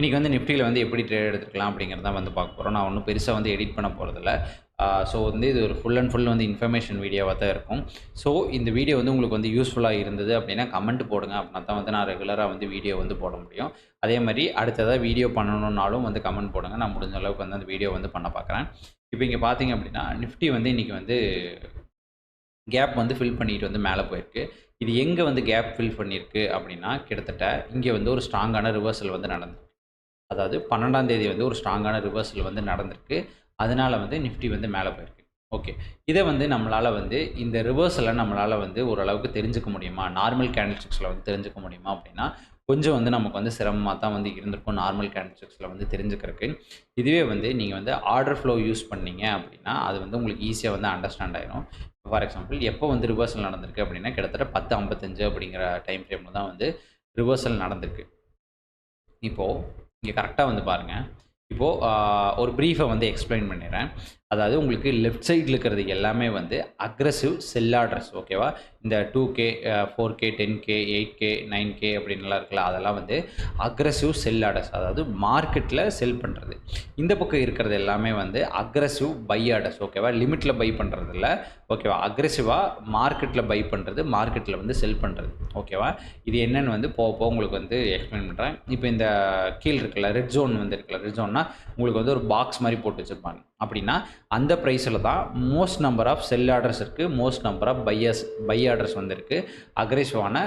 இன்றைக்கி வந்து நிஃப்டியில் வந்து எப்படி ட்ரேட் எடுத்துக்கலாம் அப்படிங்கிறத வந்து பார்க்க போகிறோம் நான் ஒன்றும் பெருசாக வந்து எடிட் பண்ண போகிறதில்ல ஸோ வந்து இது ஒரு ஃபுல் அண்ட் ஃபுல் வந்து இன்ஃபர்மேஷன் வீடியோவாக தான் இருக்கும். ஸோ இந்த வீடியோ வந்து உங்களுக்கு வந்து யூஸ்ஃபுல்லாக இருந்தது அப்படின்னா கமெண்ட் போடுங்க. அப்படின்னா தான் வந்து நான் ரெகுலராக வந்து வீடியோ வந்து போட முடியும். அதே மாதிரி அடுத்ததாக வீடியோ பண்ணணுன்னாலும் வந்து கமெண்ட் போடுங்க. நான் முடிஞ்ச அளவுக்கு வந்து அந்த வீடியோ வந்து பண்ண பார்க்குறேன் இப்போ இங்கே பார்த்தீங்க அப்படின்னா நிஃப்டி வந்து இன்றைக்கி வந்து கேப் வந்து ஃபில் பண்ணிட்டு வந்து மேலே போயிருக்கு. இது எங்கே வந்து கேப் ஃபில் பண்ணியிருக்கு அப்படின்னா கிட்டத்தட்ட இங்கே வந்து ஒரு ஸ்ட்ராங்கான ரிவர்சல் வந்து நடந்திருக்கு அதாவது பன்னெண்டாம் தேதி வந்து ஒரு ஸ்ட்ராங்கான ரிவர்சல் வந்து நடந்திருக்கு. அதனால வந்து நிஃப்டி வந்து மேலே போயிருக்கு. ஓகே இதை வந்து நம்மளால் வந்து இந்த ரிவர்சலை நம்மளால் வந்து ஓரளவுக்கு தெரிஞ்சுக்க முடியுமா? நார்மல் கேண்டில்ஸ்டிக்ஸில் வந்து தெரிஞ்சுக்க முடியுமா அப்படின்னா கொஞ்சம் வந்து நமக்கு வந்து சிரமமாக தான் வந்து இருந்திருக்கும் நார்மல் கேண்டில்ஸ்டிக்ஸில் வந்து தெரிஞ்சுக்கிறதுக்கு. இதுவே வந்து நீங்கள் வந்து ஆர்டர் ஃப்ளோ யூஸ் பண்ணீங்க அப்படின்னா அது வந்து உங்களுக்கு ஈஸியாக வந்து அண்டர்ஸ்டாண்ட் ஆயிரும். ஃபார் எக்ஸாம்பிள் எப்போ வந்து ரிவர்சல் நடந்திருக்கு அப்படின்னா கிட்டத்தட்ட பத்து ஐம்பத்தஞ்சு அப்படிங்கிற டைம் ஃப்ரேமில் தான் வந்து ரிவர்சல் நடந்திருக்கு. இப்போது இங்கே கரெக்டாக வந்து பாருங்கள் இப்போது ஒரு ப்ரீஃபை வந்து எக்ஸ்பிளைன் பண்ணிடுறேன். அதாவது உங்களுக்கு லெஃப்ட் சைடில் இருக்கிறது எல்லாமே வந்து அக்ரஸிவ் செல் ஆர்டர்ஸ் ஓகேவா இந்த two K four K ten K eight K nine K அப்படின்லாம் இருக்குல்ல அதெல்லாம் வந்து அக்ரஸிவ் செல் ஆர்டர்ஸ் அதாவது மார்க்கெட்டில் செல் பண்ணுறது இந்த பக்கம் இருக்கிறது எல்லாமே வந்து அக்ரஸிவ் பை ஆர்டர்ஸ் ஓகேவா லிமிட்டில் பை பண்ணுறது இல்லை ஓகேவா அக்ரெசிவாக மார்க்கெட்டில் பை பண்ணுறது மார்க்கெட்டில் வந்து செல் பண்ணுறது ஓகேவா இது என்னென்னு வந்து போக போக உங்களுக்கு வந்து எக்ஸ்பிளைன் பண்ணுறேன் இப்போ இந்த கீழ் இருக்குல்ல ரெட் ஜோன் வந்து இருக்குல்ல ரெட் ஜோன்னா உங்களுக்கு வந்து ஒரு பாக்ஸ் மாதிரி போட்டு வச்சுருப்பாங்க. அப்படின்னா அந்த ப்ரைஸில் தான் most number of sell orders இருக்குது most number of buyers buy orders வந்து இருக்குது அக்ரெசிவான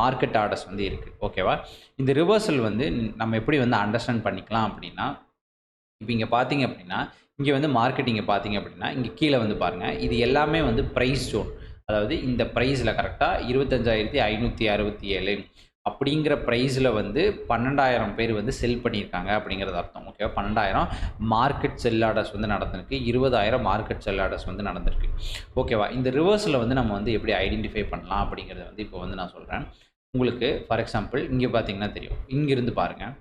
மார்க்கெட் ஆர்டர்ஸ் வந்து இருக்குது ஓகேவா இந்த ரிவர்சல் வந்து நம்ம எப்படி வந்து அண்டர்ஸ்டாண்ட் பண்ணிக்கலாம் அப்படின்னா இப்போ இங்கே பார்த்தீங்க அப்படின்னா இங்கே வந்து மார்க்கெட்டிங்கை பார்த்தீங்க அப்படின்னா இங்கே கீழே வந்து பாருங்கள் இது எல்லாமே வந்து ப்ரைஸ் ஜோன் அதாவது இந்த ப்ரைஸில் கரெக்டாக இருபத்தஞ்சாயிரத்தி ஐநூற்றி அறுபத்தி ஏழு. அப்படிங்கிற ப்ரைஸில் வந்து பன்னெண்டாயிரம் பேர் வந்து செல் பண்ணியிருக்காங்க அப்படிங்கிறது அர்த்தம். ஓகேவா பன்னெண்டாயிரம் மார்க்கெட் செல் ஆர்டர்ஸ் வந்து நடந்திருக்கு. இருபதாயிரம் மார்க்கெட் செல் ஆர்டர்ஸ் வந்து நடந்திருக்கு. ஓகேவா இந்த ரிவர்ஸில் வந்து நம்ம வந்து எப்படி ஐடென்டிஃபை பண்ணலாம் அப்படிங்கிறத வந்து இப்போ வந்து நான் சொல்கிறேன் உங்களுக்கு ஃபார் எக்ஸாம்பிள் இங்கே பார்த்தீங்கன்னா தெரியும். இங்கேருந்து பாருங்கள்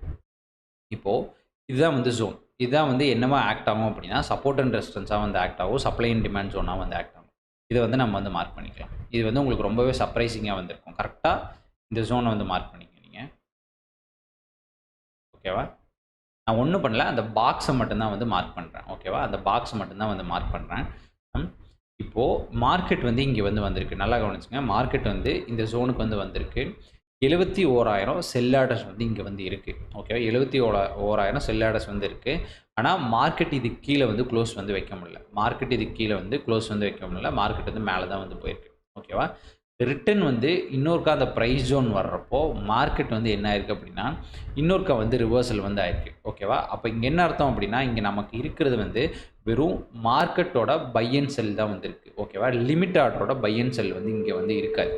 இப்போது இதுதான் வந்து ஜோன் இதுதான் வந்து என்னவா ஆக்ட் ஆகும் அப்படின்னா சப்போர்ட் அண்ட் ரெசிஸ்டன்ஸாக வந்து ஆக்ட் ஆகும். சப்ளை அண்ட் டிமாண்ட் ஜோனாக வந்து ஆக்ட் ஆகும். இதை வந்து நம்ம வந்து மார்க் பண்ணிக்கலாம். இது வந்து உங்களுக்கு ரொம்பவே சர்ப்ரைசிங்காக வந்திருக்கும். கரெக்டாக இந்த ஜோனை வந்து மார்க் பண்ணிக்க நீங்கள் ஓகேவா நான் ஒன்றும் பண்ணல அந்த பாக்ஸை மட்டும்தான் வந்து மார்க் பண்ணுறேன் ஓகேவா அந்த பாக்ஸை மட்டும்தான் வந்து மார்க் பண்ணுறேன் இப்போது மார்க்கெட் வந்து இங்கே வந்து வந்திருக்கு. நல்லா கவனிச்சுங்க. மார்க்கெட் வந்து இந்த ஜோனுக்கு வந்து வந்திருக்கு. எழுபத்தி ஓராயிரம் செல்லாடர்ஸ் வந்து இங்கே வந்து இருக்குது ஓகேவா எழுபத்தி ஓரா ஓராயிரம் செல்லாடர்ஸ் வந்து இருக்குது ஆனால் மார்க்கெட் இதுக்கு கீழே வந்து க்ளோஸ் வந்து வைக்க முடியல. மார்க்கெட் இதுக்கு கீழே வந்து க்ளோஸ் வந்து வைக்க முடியல. மார்க்கெட் வந்து மேலே தான் வந்து போயிருக்கு. ஓகேவா ரிட்டன் வந்து இன்னொருக்கா அந்த ப்ரைஸ் ஜோன் வர்றப்போ மார்க்கெட் வந்து என்ன ஆயிருக்கு அப்படின்னா இன்னொருக்கா வந்து ரிவர்சல் வந்து ஆயிருக்கு. ஓகேவா அப்போ இங்கே என்ன அர்த்தம் அப்படின்னா இங்கே நமக்கு இருக்கிறது வந்து வெறும் மார்க்கெட்டோட பை அண்ட் செல் தான் வந்திருக்கு. ஓகேவா லிமிட் ஆர்டரோட பை அண்ட் செல் வந்து இங்கே வந்து இருக்காது.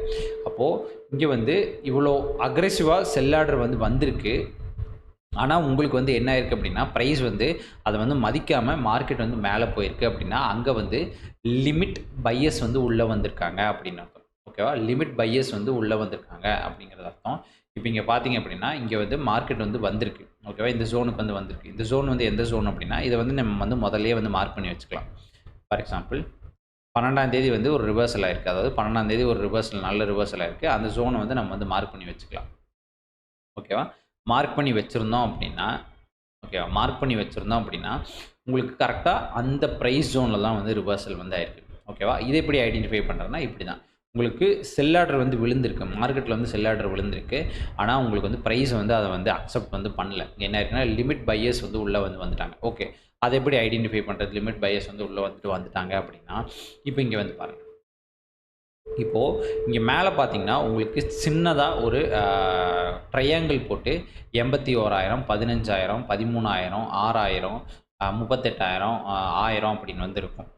அப்போது இங்கே வந்து இவ்வளோ அக்ரெசிவாக செல் ஆர்டர் வந்து வந்திருக்கு. ஆனால் உங்களுக்கு வந்து என்ன ஆயிருக்கு அப்படின்னா ப்ரைஸ் வந்து அதை வந்து மதிக்காமல் மார்க்கெட் வந்து மேலே போயிருக்கு அப்படின்னா அங்கே வந்து லிமிட் பையஸ் வந்து உள்ளே வந்திருக்காங்க அப்படின்னு ஓகேவா? லிமிட் பையஸ் வந்து உள்ளே வந்திருக்காங்க அப்படிங்கிறது அர்த்தம். இப்போ இங்கே பார்த்தீங்க அப்படின்னா இங்கே வந்து மார்க்கெட் வந்து வந்திருக்கு. ஓகேவா? இந்த ஜோனுக்கு வந்து வந்திருக்கு. இந்த ஜோன் வந்து எந்த ஜோன் அப்படின்னா இதை வந்து நம்ம வந்து முதல்லயே வந்து மார்க் பண்ணி வச்சுக்கலாம். ஃபார் எக்ஸாம்பிள் பன்னெண்டாம் தேதி வந்து ஒரு ரிவர்சல் ஆயிருக்கு. அதாவது பன்னெண்டாம் தேதி ஒரு ரிவர்சல் நல்ல ரிவர்சல் ஆயிருக்கு. அந்த ஜோனை வந்து நம்ம வந்து மார்க் பண்ணி வச்சுக்கலாம். ஓகேவா? மார்க் பண்ணி வச்சுருந்தோம் அப்படின்னா ஓகேவா? மார்க் பண்ணி வச்சுருந்தோம் அப்படின்னா உங்களுக்கு கரெக்டாக அந்த ப்ரைஸ் ஜோனில் தான் வந்து ரிவர்சல் வந்து ஆயிருக்கு. ஓகேவா? இதை எப்படி ஐடென்டிஃபை பண்ணுறதுனா இப்படி தான் உங்களுக்கு செல் ஆர்டர் வந்து விழுந்திருக்கு. மார்க்கெட்டில் வந்து செல் ஆர்டர் விழுந்திருக்கு. ஆனால் உங்களுக்கு வந்து ப்ரைஸ் வந்து அதை வந்து அக்செப்ட் வந்து பண்ணல. என்ன இருக்குன்னா லிமிட் பையர்ஸ் வந்து உள்ளே வந்து வந்துட்டாங்க. ஓகே அதை எப்படி ஐடென்டிஃபை பண்ணுறது லிமிட் பையர்ஸ் வந்து உள்ளே வந்துட்டு வந்துட்டாங்க அப்படின்னா இப்போ இங்கே வந்து பாருங்கள் இப்போது இங்கே மேலே பார்த்தீங்கன்னா உங்களுக்கு சின்னதாக ஒரு ட்ரையாங்கிள் போட்டு எண்பத்தி ஓராயிரம் பதினஞ்சாயிரம் பதிமூணாயிரம் ஆறாயிரம் முப்பத்தெட்டாயிரம் ஆயிரம் அப்படின்னு வந்து இருக்கும்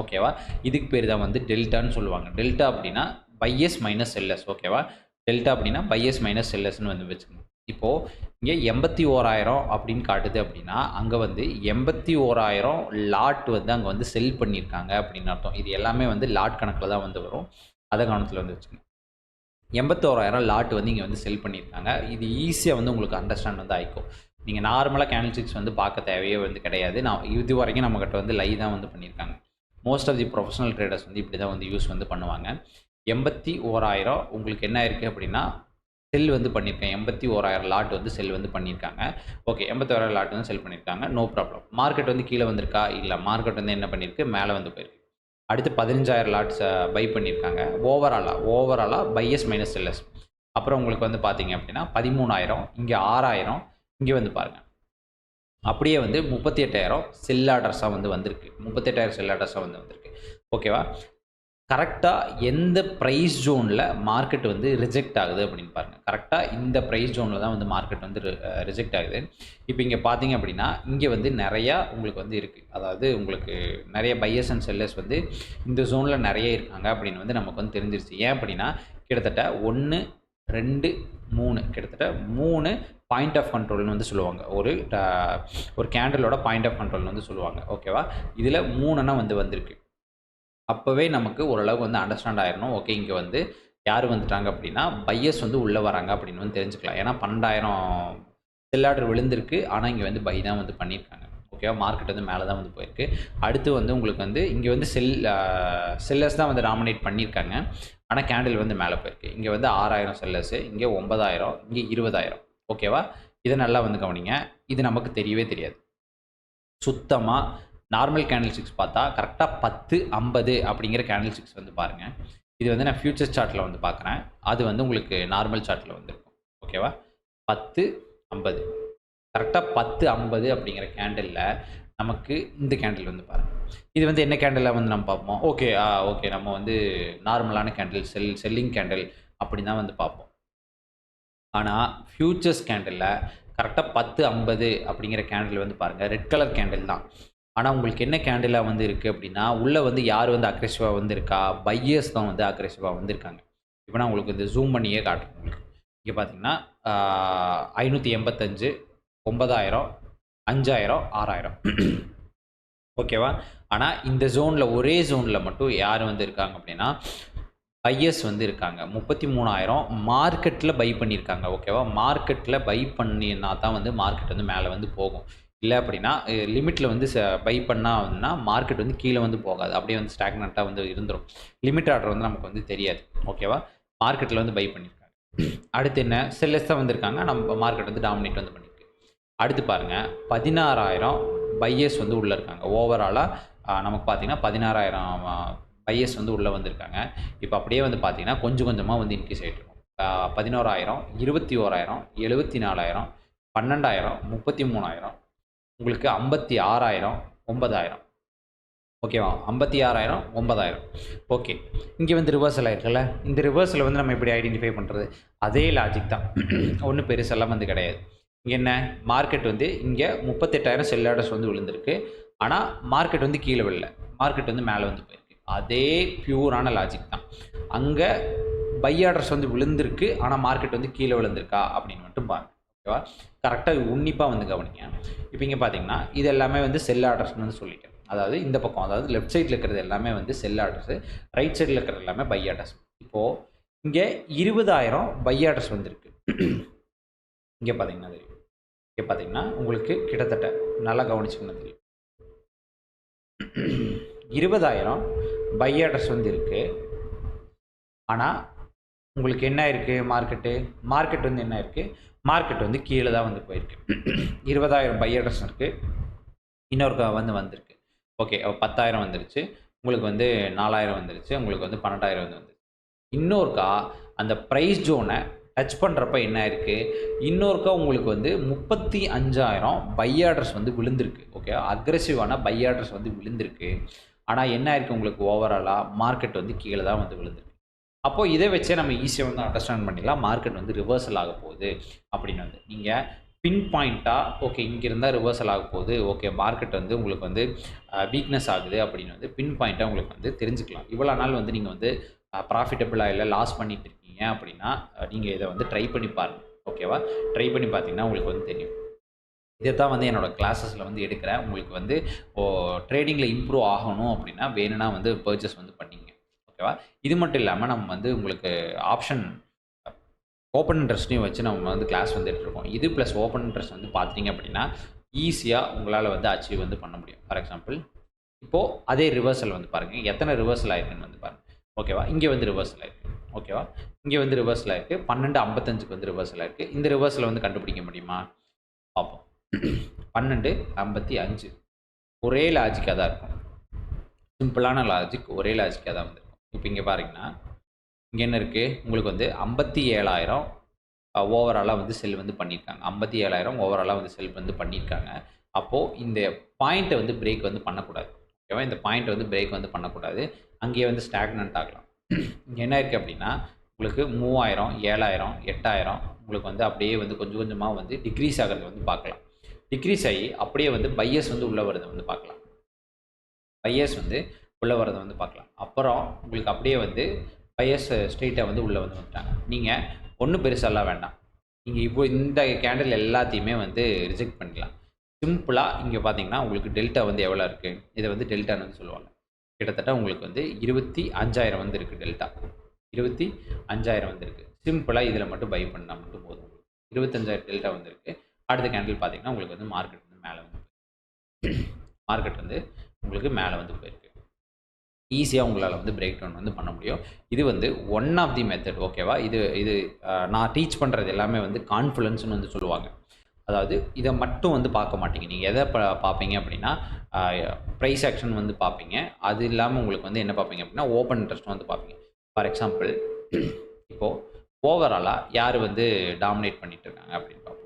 ஓகேவா இதுக்கு பேர் தான் வந்து டெல்டான்னு சொல்லுவாங்க. டெல்டா அப்படின்னா பைஎஸ் மைனஸ் எல்எஸ் ஓகேவா டெல்டா அப்படின்னா பைஎஸ் மைனஸ் எல்எஸ்ன்னு வந்து வச்சுக்கோங்க இப்போது இங்கே எண்பத்தி ஓராயிரம் அப்படின்னு காட்டுது அப்படின்னா அங்கே வந்து எண்பத்தி ஓராயிரம் லாட் வந்து அங்கே வந்து செல் பண்ணியிருக்காங்க அப்படின்னு அர்த்தம். இது எல்லாமே வந்து லாட் கணக்கில் தான் வந்து வரும். அதை கவனத்தில் வந்து வச்சுக்கோங்க எண்பத்தோராயிரம் லாட் வந்து இங்கே வந்து செல் பண்ணியிருக்காங்க. இது ஈஸியாக வந்து உங்களுக்கு அண்டர்ஸ்டாண்ட் வந்து ஆயிக்கும். நீங்கள் நார்மலாக கேண்டில்ஸ்டிக்ஸ் வந்து பார்க்க தேவையே வந்து கிடையாது. நான் இது வரைக்கும் நம்மக்கிட்ட வந்து லை தான் வந்து பண்ணியிருக்காங்க. Most of the professional traders வந்து இப்படி தான் வந்து யூஸ் வந்து பண்ணுவாங்க. எண்பத்தி ஓராயிரம் உங்களுக்கு என்ன இருக்குது அப்படின்னா செல் வந்து பண்ணியிருக்கேன் எண்பத்தி ஓராயிரம் லாட் வந்து செல் வந்து பண்ணியிருக்காங்க ஓகே எண்பத்தி ஓராயிரம் லாட் வந்து செல் பண்ணியிருக்காங்க நோ ப்ராப்ளம் மார்க்கெட் வந்து கீழே வந்திருக்கா? இல்லை மார்க்கெட் வந்து என்ன பண்ணியிருக்கு மேலே வந்து போயிருக்கு. அடுத்து பதினஞ்சாயிரம் லாட்ஸை பை பண்ணியிருக்காங்க ஓவராலாக ஓவராலாக பையஸ் மைனஸ் செல்லஸ் அப்புறம் உங்களுக்கு வந்து பார்த்தீங்க அப்படின்னா பதிமூணாயிரம் இங்கே ஆறாயிரம் இங்கே வந்து பாருங்கள் அப்படியே வந்து முப்பத்தி எட்டாயிரம் செல் ஆர்டர்ஸாக வந்து வந்திருக்கு. முப்பத்தெட்டாயிரம் செல் ஆர்டர்ஸாக வந்து வந்திருக்கு. ஓகேவா கரெக்டாக எந்த ப்ரைஸ் ஜோனில் மார்க்கெட் வந்து ரிஜெக்ட் ஆகுது அப்படின்னு பாருங்கள் கரெக்டாக இந்த ப்ரைஸ் ஜோனில் தான் வந்து மார்க்கெட் வந்து ரிஜெக்ட் ஆகுது. இப்போ இங்கே பார்த்தீங்க அப்படின்னா இங்கே வந்து நிறையா உங்களுக்கு வந்து இருக்குது அதாவது உங்களுக்கு நிறைய பையர்ஸ் அண்ட் செல்லர்ஸ் வந்து இந்த ஜோனில் நிறைய இருக்காங்க அப்படின்னு வந்து நமக்கு வந்து தெரிஞ்சிருச்சு. ஏன் அப்படின்னா கிட்டத்தட்ட ஒன்று ரெண்டு மூணு கிட்டத்தட்ட மூணு பாயிண்ட் ஆஃப் கண்ட்ரோல்னு வந்து சொல்லுவாங்க. ஒரு ஒரு கேண்டலோட பாயிண்ட் ஆஃப் கண்ட்ரோல்னு வந்து சொல்லுவாங்க. ஓகேவா இதில் மூணுன்னா வந்து வந்திருக்கு. அப்போவே நமக்கு ஓரளவுக்கு வந்து அண்டர்ஸ்டாண்ட் ஆயிடணும் ஓகே இங்கே வந்து யார் வந்துட்டாங்க அப்படின்னா பையஸ் வந்து உள்ளே வராங்க அப்படின்னு வந்து தெரிஞ்சுக்கலாம். ஏன்னா பன்னெண்டாயிரம் செல் ஆர்டர் விழுந்திருக்கு. ஆனால் இங்கே வந்து பை தான் வந்து பண்ணியிருக்காங்க. ஓகேவா மார்க்கெட் வந்து மேலே தான் வந்து போயிருக்கு. அடுத்து வந்து உங்களுக்கு வந்து இங்கே வந்து செல் செல்லர்ஸ் தான் வந்து டாமினேட் பண்ணியிருக்காங்க. ஆனால் கேண்டில் வந்து மேலே போயிருக்கு. இங்கே வந்து ஆறாயிரம் செல்லர்ஸு இங்கே ஒன்பதாயிரம் இங்கே இருபதாயிரம். ஓகேவா? இதை நல்லா வந்து கவனிங்க. இது நமக்கு தெரியவே தெரியாது. சுத்தமாக நார்மல் கேண்டில் சிக்ஸ் பார்த்தா கரெக்டாக பத்து ஐம்பது அப்படிங்கிற கேண்டில் சிக்ஸ் வந்து பாருங்கள் இது வந்து நான் ஃபியூச்சர் சார்ட்டில் வந்து பார்க்குறேன். அது வந்து உங்களுக்கு நார்மல் சார்ட்டில் வந்துருக்கும். ஓகேவா? பத்து ஐம்பது. கரெக்டாக பத்து ஐம்பது அப்படிங்கிற கேண்டிலில் நமக்கு இந்த கேண்டில் வந்து பாருங்கள் இது வந்து என்ன கேண்டிலாக வந்து நம்ம பார்ப்போம்? ஓகே ஆ ஓகே நம்ம வந்து நார்மலான கேண்டில் செல் செல்லிங் கேண்டில் அப்படின்னு தான் வந்து பார்ப்போம். ஆனால் ஃப்யூச்சர்ஸ் கேண்டிலில் கரெக்டாக பத்து ஐம்பது அப்படிங்கிற கேண்டில் வந்து பாருங்கள் ரெட் கலர் கேண்டில் தான். ஆனால் உங்களுக்கு என்ன கேண்டிலாக வந்து இருக்குது அப்படின்னா உள்ளே வந்து யார் வந்து அக்ரெசிவாக வந்திருக்கா? பையர்ஸ் தான் வந்து அக்ரெசிவாக வந்திருக்காங்க. இப்போ நான் உங்களுக்கு இந்த ஜூம் பண்ணியே காட்டுறேன். உங்களுக்கு இங்கே பார்த்தீங்கன்னா ஐநூற்றி எண்பத்தஞ்சு ஒன்பதாயிரம் அஞ்சாயிரம் ஆறாயிரம். ஓகேவா ஆனால் இந்த ஜோனில் ஒரே ஜோனில் மட்டும் யார் வந்து இருக்காங்க அப்படின்னா பையர்ஸ் வந்து இருக்காங்க. முப்பத்தி மூணாயிரம் மார்க்கெட்டில் பை பண்ணியிருக்காங்க ஓகேவா மார்க்கெட்டில் பை பண்ணினா தான் வந்து மார்க்கெட் வந்து மேலே வந்து போகும். இல்லை அப்படின்னா லிமிட்டில் வந்து பை பண்ணால்னா மார்க்கெட் வந்து கீழே வந்து போகாது. அப்படியே வந்து ஸ்டாக்னண்ட்டாக வந்து இருந்துடும் லிமிட் ஆர்டர் வந்து நமக்கு வந்து தெரியாது ஓகேவா மார்க்கெட்டில் வந்து பை பண்ணியிருக்காங்க. அடுத்து என்ன? செல்லஸ் தான் வந்திருக்காங்க. நம்ம மார்க்கெட் வந்து டாமினேட் வந்து பண்ணியிருக்கு. அடுத்து பாருங்கள் பதினாறாயிரம் பையர்ஸ் வந்து உள்ளே இருக்காங்க. ஓவராலாக நமக்கு பார்த்தீங்கன்னா பதினாறாயிரம் பையஸ் வந்து உள்ளே வந்திருக்காங்க. இப்போ அப்படியே வந்து பார்த்தீங்கன்னா கொஞ்சம் கொஞ்சமாக வந்து இன்க்ரீஸ் ஆகிட்டு இருக்கும் பதினோராயிரம் இருபத்தி ஓராயிரம் எழுபத்தி நாலாயிரம் பன்னெண்டாயிரம் முப்பத்தி மூணாயிரம் உங்களுக்கு ஐம்பத்தி ஆறாயிரம் ஒன்பதாயிரம். ஓகேவா ஐம்பத்தி ஆறாயிரம் ஒன்பதாயிரம். ஓகே இங்கே வந்து ரிவர்சல் ஆயிருக்குல்ல? இந்த ரிவர்சல் வந்து நம்ம எப்படி ஐடென்டிஃபை பண்ணுறது அதே லாஜிக் தான். ஒன்றும் பெருசெல்லாம் வந்து கிடையாது. இங்கே என்ன? மார்க்கெட் வந்து இங்கே முப்பத்தெட்டாயிரம் செல் ஆர்டர்ஸ் வந்து விழுந்திருக்கு. ஆனால் மார்க்கெட் வந்து கீழே விழல. மார்க்கெட் வந்து மேலே வந்து போயிருக்கு. அதே பியூரான லாஜிக் தான். அங்கே பை ஆர்டர்ஸ் வந்து விழுந்திருக்கு ஆனால் மார்க்கெட் வந்து கீழே விழுந்திருக்கா அப்படின்னு மட்டும் பாருங்க. ஓகேவா கரெக்டாக உன்னிப்பாக வந்து கவனிங்க. இப்போ இங்கே பார்த்தீங்கன்னா இது எல்லாமே வந்து செல் ஆர்டர்ஸ்னு வந்து சொல்லிட்டேன். அதாவது இந்த பக்கம் அதாவது லெஃப்ட் சைடில் இருக்கிறது எல்லாமே வந்து செல் ஆர்டர்ஸு ரைட் சைடில் இருக்கிறது எல்லாமே பை ஆர்டர்ஸ் இப்போது இங்கே இருபதாயிரம் பை ஆர்டர்ஸ் வந்திருக்கு. இங்கே பார்த்தீங்கன்னா தெரியும். இங்கே பார்த்தீங்கன்னா உங்களுக்கு கிட்டத்தட்ட நல்லா கவனிச்சிங்கன்னா தெரியும். இருபதாயிரம் பை ஆர்டர்ஸ் வந்து இருக்குது ஆனால் உங்களுக்கு என்ன இருக்குது மார்க்கெட்டு மார்க்கெட் வந்து என்ன இருக்குது மார்க்கெட் வந்து கீழே தான் வந்து போயிருக்கு. இருபதாயிரம் பை ஆர்டர்ஸ் இருக்குது இன்னொரு வந்து வந்திருக்கு. ஓகே பத்தாயிரம் வந்துருச்சு. உங்களுக்கு வந்து நாலாயிரம் வந்துருச்சு. உங்களுக்கு வந்து பன்னெண்டாயிரம் வந்து வந்துருச்சு. இன்னொருக்கா அந்த ப்ரைஸ் ஜோனை டச் பண்ணுறப்ப என்ன இருக்குது இன்னொருக்கா உங்களுக்கு வந்து முப்பத்தி அஞ்சாயிரம் பை ஆர்டர்ஸ் வந்து விழுந்திருக்கு. ஓகே அக்ரெசிவான பை ஆர்டர்ஸ் வந்து விழுந்திருக்கு. ஆனால் என்ன இருக்குது உங்களுக்கு ஓவராலாக மார்க்கெட் வந்து கீழே தான் வந்து விழுந்துருக்கு அப்போது இதை வச்சே நம்ம ஈஸியாக வந்து அண்டர்ஸ்டாண்ட் பண்ணிடலாம். மார்க்கெட் வந்து ரிவர்சல் ஆக போகுது அப்படின்னு வந்து நீங்கள் பின் பாயிண்ட்டாக ஓகே இங்கே இருந்தால் ரிவர்சல் ஆக போகுது. ஓகே மார்க்கெட் வந்து உங்களுக்கு வந்து வீக்னஸ் ஆகுது அப்படின்னு வந்து பின் பாயிண்ட்டாக உங்களுக்கு வந்து தெரிஞ்சுக்கலாம். இவ்வளோ நாள் வந்து நீங்கள் வந்து ப்ராஃபிட்டபிளாக இல்லை லாஸ் பண்ணிட்டு இருக்கீங்க அப்படின்னா நீங்கள் இதை வந்து ட்ரை பண்ணி பாருங்கள் ஓகேவா ட்ரை பண்ணி பார்த்தீங்கன்னா உங்களுக்கு வந்து தெரியும். இதை தான் வந்து என்னோடய கிளாஸஸில் வந்து எடுக்கிறேன். உங்களுக்கு வந்து ஓ ட்ரேடிங்கில் இம்ப்ரூவ் ஆகணும் அப்படின்னா வேணும்னா வந்து பர்ச்சேஸ் வந்து பண்ணிங்க. ஓகேவா? இது மட்டும் இல்லாமல் நம்ம வந்து உங்களுக்கு ஆப்ஷன் ஓப்பன் இன்ட்ரெஸ்ட்டையும் வச்சு நம்ம வந்து கிளாஸ் வந்து எடுத்துருக்கோம். இது ப்ளஸ் ஓப்பன் இன்ட்ரெஸ்ட் வந்து பார்த்தீங்க அப்படின்னா ஈஸியாக உங்களால் வந்து அச்சீவ் வந்து பண்ண முடியும். ஃபார் எக்ஸாம்பிள் இப்போது அதே ரிவர்சல் வந்து பாருங்கள் எத்தனை ரிவர்சல் ஆயிருக்குன்னு வந்து பாருங்கள் ஓகேவா? இங்கே வந்து ரிவர்சல் ஆயிருக்கு. ஓகேவா? இங்கே வந்து ரிவர்ஸில் இருக்குது பன்னெண்டு ஐம்பத்தஞ்சுக்கு வந்து ரிவர்ஸில் இருக்குது இந்த ரிவர்ஸில் வந்து கண்டுபிடிக்க முடியுமா? பார்ப்போம். பன்னெண்டு ஐம்பத்தி அஞ்சு. ஒரே லாஜிக்காக தான் இருக்கும். சிம்பிளான லாஜிக் ஒரே லாஜிக்காக தான் வந்துருக்கும் இப்போ இங்கே பாருங்கன்னா இங்கே என்ன இருக்குது உங்களுக்கு வந்து ஐம்பத்தி ஏழாயிரம் ஓவராலாக வந்து செல் வந்து பண்ணியிருக்காங்க. ஐம்பத்தி ஏழாயிரம் ஓவராலாக வந்து செல் வந்து பண்ணியிருக்காங்க. அப்போது இந்த பாயிண்ட்டை வந்து பிரேக் வந்து பண்ணக்கூடாது. ஓகேவா? இந்த பாயிண்ட் வந்து பிரேக் வந்து பண்ணக்கூடாது. அங்கேயே வந்து ஸ்டாக்னன்ட் ஆகலாம். இங்கே என்ன இருக்குது அப்படின்னா உங்களுக்கு மூவாயிரம் ஏழாயிரம் எட்டாயிரம் உங்களுக்கு வந்து அப்படியே வந்து கொஞ்சம் கொஞ்சமாக வந்து டிக்ரீஸ் ஆகிறது வந்து பார்க்கலாம். டிக்ரீஸ் ஆகி அப்படியே வந்து பையஸ் வந்து உள்ளே வரதை வந்து பார்க்கலாம். பையஸ் வந்து உள்ளே வரதை வந்து பார்க்கலாம். அப்புறம் உங்களுக்கு அப்படியே வந்து பையஸ் ஸ்ட்ரெயிட்டாக வந்து உள்ளே வந்து வந்துட்டாங்க. நீங்கள் ஒன்றும் பெருசாலாம் வேண்டாம். நீங்கள் இப்போ இந்த கேண்டில் எல்லாத்தையுமே வந்து ரிஜெக்ட் பண்ணிக்கலாம். சிம்பிளாக இங்கே பார்த்தீங்கன்னா உங்களுக்கு டெல்டா வந்து எவ்வளோ இருக்குது இதை வந்து டெல்டான்னு வந்து சொல்லுவாங்க. கிட்டத்தட்ட உங்களுக்கு வந்து இருபத்தி அஞ்சாயிரம் வந்து இருக்குது டெல்டா இருபத்தி அஞ்சாயிரம் வந்து இருக்குது சிம்பிளாக இதில் மட்டும் பை பண்ணால் மட்டும் போதும். இருபத்தஞ்சாயிரம் டெல்டா வந்து இருக்குது அடுத்த கேண்டில் பார்த்தீங்கன்னா உங்களுக்கு வந்து மார்க்கெட் வந்து மேலே வந்து மார்க்கெட் வந்து உங்களுக்கு மேலே வந்து போயிருக்கு. ஈஸியாக உங்களால் வந்து பிரேக் டவுன் வந்து பண்ண முடியும். இது வந்து ஒன் ஆஃப் தி மெத்தட் ஓகேவா இது இது நான் டீச் பண்ணுறது எல்லாமே வந்து கான்ஃபிடன்ஸ்னு வந்து சொல்லுவாங்க. அதாவது இதை மட்டும் வந்து பார்க்க மாட்டீங்க. நீங்கள் எதை பா பார்ப்பீங்க அப்படின்னா ப்ரைஸ் ஆக்ஷன் வந்து பார்ப்பீங்க. அது இல்லாமல் உங்களுக்கு வந்து என்ன பார்ப்பீங்க அப்படின்னா ஓப்பன் இன்ட்ரெஸ்ட் வந்து பார்ப்பீங்க. ஃபார் எக்ஸாம்பிள் இப்போது ஓவராலாக யார் வந்து டாமினேட் பண்ணிகிட்டு இருக்காங்க அப்படின்னு பார்ப்போம்.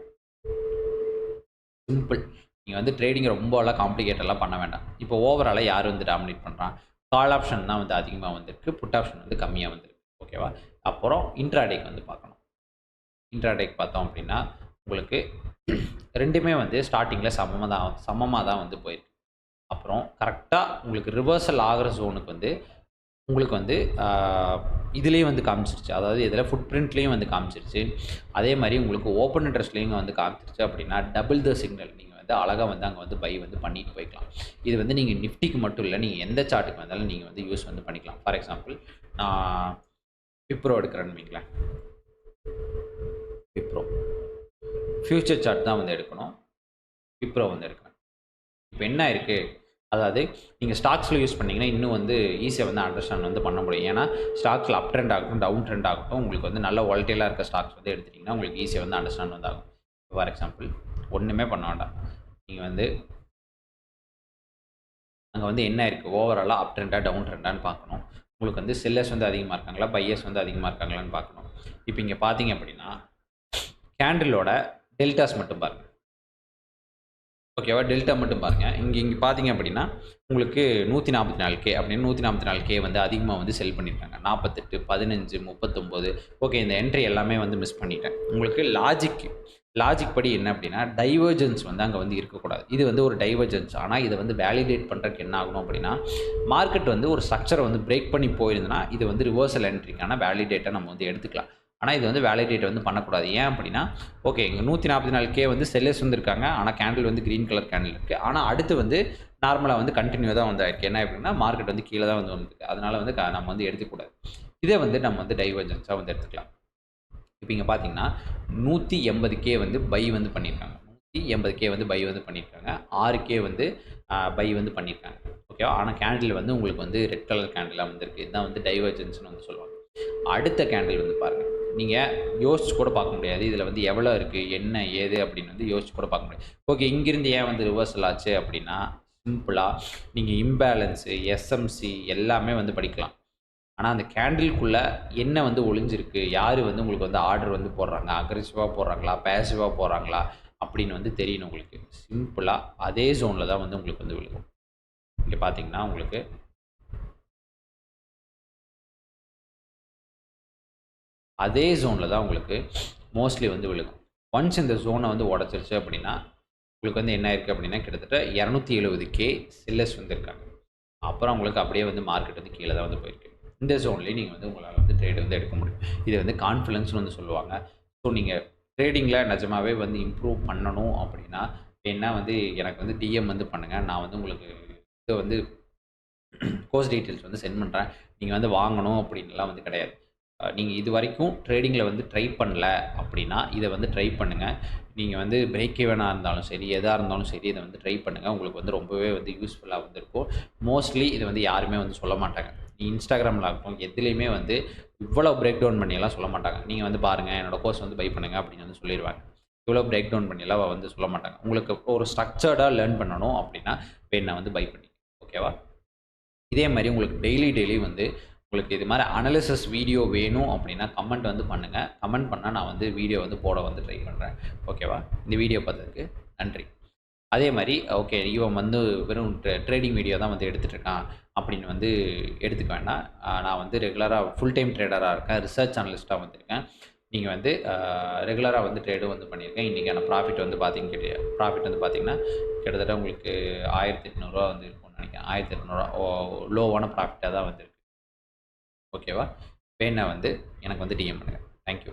சிம்பிள். நீங்கள் வந்து ட்ரேடிங் ரொம்பலாம் காம்ப்ளிகேட்டெல்லாம் பண்ண வேண்டாம். இப்போ ஓவராலாக யார் வந்து டாமினேட் பண்ணுறான் கால் ஆப்ஷன் தான் வந்து அதிகமாக வந்திருக்கு. புட் ஆப்ஷன் வந்து கம்மியாக வந்திருக்கு. ஓகேவா அப்புறம் இன்ட்ராடேக் வந்து பார்க்கணும். இன்ட்ராடேக் பார்த்தோம் அப்படின்னா உங்களுக்கு ரெண்டுமே வந்து ஸ்டார்டிங்கில் சமமாக தான் சமமாக தான் வந்து போயிருக்கு. அப்புறம் கரெக்டாக உங்களுக்கு ரிவர்சல் ஆகிற ஜோனுக்கு வந்து உங்களுக்கு வந்து இதுலேயும் வந்து காமிச்சிருச்சு. அதாவது இதில் ஃபுட் பிரிண்ட்லேயும் வந்து காமிச்சிருச்சு. அதே மாதிரி உங்களுக்கு ஓப்பன் இன்ட்ரெஸ்ட்லேயும் வந்து காமிச்சிருச்சு அப்படின்னா டபுள் த சிக்னல் நீங்கள் வந்து அழகாக வந்து அங்கே வந்து பை வந்து பண்ணிட்டு போய்க்கலாம். இது வந்து நீங்கள் நிஃப்டிக்கு மட்டும் இல்லை நீங்கள் எந்த சார்ட்டுக்கு வந்தாலும் நீங்கள் வந்து யூஸ் வந்து பண்ணிக்கலாம். ஃபார் எக்ஸாம்பிள் நான் விப்ரோ எடுக்கிறேன்னு வைங்களேன். விப்ரோ ஃப்யூச்சர் சார்ட் தான் வந்து எடுக்கணும். விப்ரோ வந்து எடுக்கிறேன். இப்போ என்ன இருக்குது அதாவது நீங்கள் ஸ்டாக்ஸில் யூஸ் பண்ணிங்கன்னா இன்னும் வந்து ஈஸியாக வந்து அண்டர்ஸ்டாண்ட் வந்து பண்ண முடியும். ஏன்னா ஸ்டாக்ஸில் அப் ட்ரெண்ட் ஆகட்டும் டவுன் ட்ரெண்ட் ஆகட்டும் உங்களுக்கு வந்து நல்ல வால்டேலாக இருக்க ஸ்டாக்ஸ் வந்து எடுத்துட்டிங்கன்னா உங்களுக்கு ஈஸியாக வந்து அண்டர்ஸ்டாண்ட் வந்து ஆகும். ஃபார் எக்ஸாம்பிள் ஒன்றுமே பண்ண வேண்டாம். நீங்கள் வந்து அங்கே வந்து என்ன இருக்குது ஓவராலாக அப் ட்ரெண்டாக டவுன் ட்ரெண்டான்னு பார்க்கணும். உங்களுக்கு வந்து செல்லர்ஸ் வந்து அதிகமாக இருக்காங்களா? பையர்ஸ் வந்து அதிகமாக இருக்காங்களான்னு பார்க்கணும். இப்போ இங்கே பார்த்தீங்க அப்படின்னா கேண்டிலோட டெல்டாஸ் மட்டும் பாருங்கள் ஓகேவா? டெல்டா மட்டும் பாருங்கள் இங்கே இங்கே பார்த்தீங்க அப்படின்னா உங்களுக்கு நூற்றி நாற்பத்தி நாலு கே அப்படின்னு நூற்றி நாற்பத்தி நாலு கே வந்து அதிகமாக வந்து செல் பண்ணியிருக்காங்க நாற்பத்தெட்டு பதினஞ்சு முப்பத்தொம்போது. ஓகே இந்த என்ட்ரி எல்லாமே வந்து மிஸ் பண்ணிட்டேன். உங்களுக்கு லாஜிக் லாஜிக் படி என்ன அப்படின்னா டைவர்ஜென்ஸ் வந்து அங்கே வந்து இருக்கக்கூடாது. இது வந்து ஒரு டைவர்ஜென்ஸ் ஆனால் இதை வந்து வேலிடேட் பண்ணுறதுக்கு என்ன ஆகணும் அப்படின்னா மார்க்கெட் வந்து ஒரு ஸ்ட்ரக்சரை வந்து பிரேக் பண்ணி போயிருந்ததுன்னா இது வந்து ரிவர்சல் என்ட்ரிக்கான வேலிடேட்டை நம்ம வந்து எடுத்துக்கலாம். ஆனால் இது வந்து வேலிடேட் வந்து பண்ணக்கூடாது. ஏன் அப்படின்னா ஓகே இங்கே நூற்றி நாற்பத்தி நாலு கே வந்து செல்லர்ஸ் வந்துருக்காங்க. ஆனால் கேண்டில் வந்து க்ரீன் கலர் கேண்டில் இருக்குது ஆனால் அடுத்து வந்து நார்மலாக வந்து கண்டினியூ தான் வந்து ஆயிருக்கு. என்ன அப்படின்னா மார்க்கெட் வந்து கீழே தான் வந்து வந்துருக்கு. அதனால் வந்து க- நம்ம வந்து எடுத்துக்கூடாது. இதை வந்து நம்ம வந்து டைவர்ஜென்ஸாக வந்து எடுத்துக்கலாம். இப்போ இங்கே பார்த்தீங்கன்னா நூற்றி எண்பது கே வந்து பை வந்து பண்ணியிருக்காங்க நூற்றி எண்பது கே வந்து பை வந்து பண்ணியிருக்காங்க ஆறு கே வந்து பை வந்து பண்ணியிருக்காங்க ஓகேவா ஆனால் கேண்டில் வந்து உங்களுக்கு வந்து ரெட் கலர் கேண்டிலாக வந்திருக்கு. இதுதான் வந்து டைவர்ஜென்ஸ்னு வந்து சொல்லுவாங்க. அடுத்த கேண்டில் வந்து பாருங்கள் நீங்கள் யோசிச்சு கூட பார்க்க முடியாது. இதில் வந்து எவ்வளோ இருக்குது என்ன ஏது அப்படின்னு வந்து யோசிச்சு கூட பார்க்க முடியாது. ஓகே இங்கேருந்து ஏன் வந்து ரிவர்சல் ஆச்சு அப்படின்னா சிம்பிளாக நீங்கள் இம்பேலன்ஸு எஸ்எம்சி எல்லாமே வந்து படிக்கலாம். ஆனால் அந்த கேண்டில்குள்ளே என்ன வந்து ஒளிஞ்சிருக்கு யார் வந்து உங்களுக்கு வந்து ஆர்டர் வந்து போடுறாங்க அக்ரெசிவாக போடுறாங்களா பேசிவாக போடுறாங்களா அப்படின்னு வந்து தெரியணும் உங்களுக்கு. சிம்பிளாக அதே ஜோனில் தான் வந்து உங்களுக்கு வந்து விழுகும். இங்கே பார்த்தீங்கன்னா உங்களுக்கு அதே ஜோனில் தான் உங்களுக்கு மோஸ்ட்லி வந்து விழுக்கும் ஒன்ஸ் இந்த ஜோனை வந்து உடச்சிருச்சு அப்படின்னா உங்களுக்கு வந்து என்ன இருக்குது அப்படின்னா கிட்டத்தட்ட இரநூத்தி எழுபது கே செல்லர்ஸ் வந்துருக்காங்க அப்புறம் உங்களுக்கு அப்படியே வந்து மார்க்கெட் வந்து கீழே தான் வந்து போயிருக்கு. இந்த ஜோன்லேயே நீங்கள் வந்து உங்களால் வந்து ட்ரேட் வந்து எடுக்க முடியும். இது வந்து கான்ஃபிடன்ஸ்னு வந்து சொல்லுவாங்க. ஸோ நீங்கள் ட்ரேடிங்கில் நிஜமாகவே வந்து இம்ப்ரூவ் பண்ணணும் அப்படின்னா என்ன வந்து எனக்கு வந்து டிஎம் வந்து பண்ணுங்கள் நான் வந்து உங்களுக்கு இதை வந்து கோர்ஸ் டீட்டெயில்ஸ் வந்து சென்ட் பண்ணுறேன் நீங்கள் வந்து வாங்கணும் அப்படின்லாம் வந்து கிடையாது. நீங்கள் இது வரைக்கும் ட்ரேடிங்கில் வந்து ட்ரை பண்ணல அப்படின்னா இதை வந்து ட்ரை பண்ணுங்கள் நீங்கள் வந்து பிரேக் ஈவனாக இருந்தாலும் சரி எதாக இருந்தாலும் சரி இதை வந்து ட்ரை பண்ணுங்கள் உங்களுக்கு வந்து ரொம்பவே வந்து யூஸ்ஃபுல்லாக வந்துருக்கும். மோஸ்ட்லி இதை வந்து யாருமே வந்து சொல்ல மாட்டாங்க. இன்ஸ்டாகிராமில் ஆகட்டும் எதுலேயுமே வந்து இவ்வளோ பிரேக் டவுன் பண்ணியெல்லாம் சொல்ல மாட்டாங்க. நீங்கள் வந்து பாருங்கள் என்னோடய கோர்ஸ் வந்து பை பண்ணுங்க அப்படின்னு வந்து சொல்லிடுவாங்க இவ்வளோ பிரேக் டவுன் பண்ணியெல்லாம் வந்து சொல்ல மாட்டாங்க. உங்களுக்கு ஒரு ஸ்ட்ரக்சர்டாக லேர்ன் பண்ணணும் அப்படின்னா பெண்ணை வந்து பை பண்ணி ஓகேவா இதே மாதிரி உங்களுக்கு டெய்லி டெய்லி வந்து உங்களுக்கு இது மாதிரி அனலிசிஸ் வீடியோ வேணும் அப்படின்னா கமெண்ட் வந்து பண்ணுங்கள் கமெண்ட் பண்ணால் நான் வந்து வீடியோ வந்து போட வந்து ட்ரை பண்ணுறேன் ஓகேவா இந்த வீடியோ பார்த்ததுக்கு நன்றி. அதே மாதிரி ஓகே இவன் வந்து வெறும் ட்ரேடிங் வீடியோ தான் வந்து எடுத்துகிட்டு இருக்கான் அப்படின்னு வந்து எடுத்துக்க வேண்டாம். நான் வந்து ரெகுலராக ஃபுல் டைம் ட்ரேடராக இருக்கேன். ரிசர்ச் அனலிஸ்ட்டாக வந்திருக்கேன் நீங்கள் வந்து ரெகுலராக வந்து ட்ரேடும் வந்து பண்ணியிருக்கேன் இன்றைக்கான ப்ராஃபிட் வந்து பார்த்தீங்க கிட்ட ப்ராஃபிட் வந்து பார்த்திங்கன்னா கிட்டத்தட்ட உங்களுக்கு ஆயிரத்தி எட்நூறுரூவா வந்து இருக்கும்னு நினைக்கிறேன். ஆயிரத்தி எட்நூறுவா லோவான ப்ராஃபிட்டாக தான் வந்திருக்கு ஓகேவா? வேணா வந்து எனக்கு வந்து டிஎம் பண்ணுங்கள் தேங்க்யூ